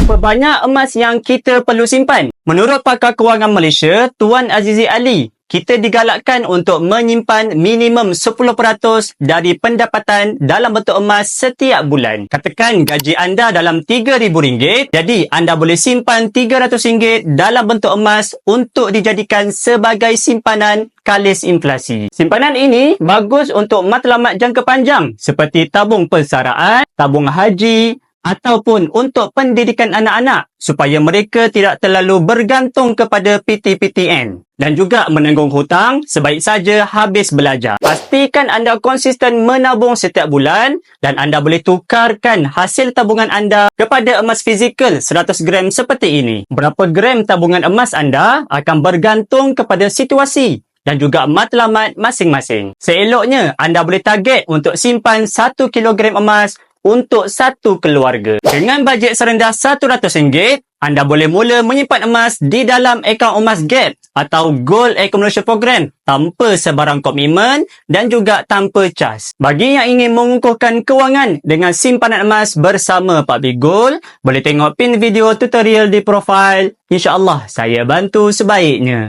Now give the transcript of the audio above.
Berapa banyak emas yang kita perlu simpan? Menurut pakar kewangan Malaysia, Tuan Azizi Ali, kita digalakkan untuk menyimpan minimum 10% dari pendapatan dalam bentuk emas setiap bulan. Katakan gaji anda dalam RM3,000, jadi anda boleh simpan RM300 dalam bentuk emas untuk dijadikan sebagai simpanan kalis inflasi. Simpanan ini bagus untuk matlamat jangka panjang seperti tabung persaraan, tabung haji, ataupun untuk pendidikan anak-anak supaya mereka tidak terlalu bergantung kepada PTPTN dan juga menanggung hutang sebaik saja habis belajar. Pastikan anda konsisten menabung setiap bulan dan anda boleh tukarkan hasil tabungan anda kepada emas fizikal 100 gram seperti ini. Berapa gram tabungan emas anda akan bergantung kepada situasi dan juga matlamat masing-masing. Seeloknya, anda boleh target untuk simpan 1 kilogram emas untuk satu keluarga. Dengan bajet serendah RM100, anda boleh mula menyimpan emas di dalam akaun emas GAP atau Gold Accumulation Program tanpa sebarang komitmen dan juga tanpa cas. Bagi yang ingin mengukuhkan kewangan dengan simpanan emas bersama Pak Big Gold, boleh tengok pin video tutorial di profil. InsyaAllah saya bantu sebaiknya.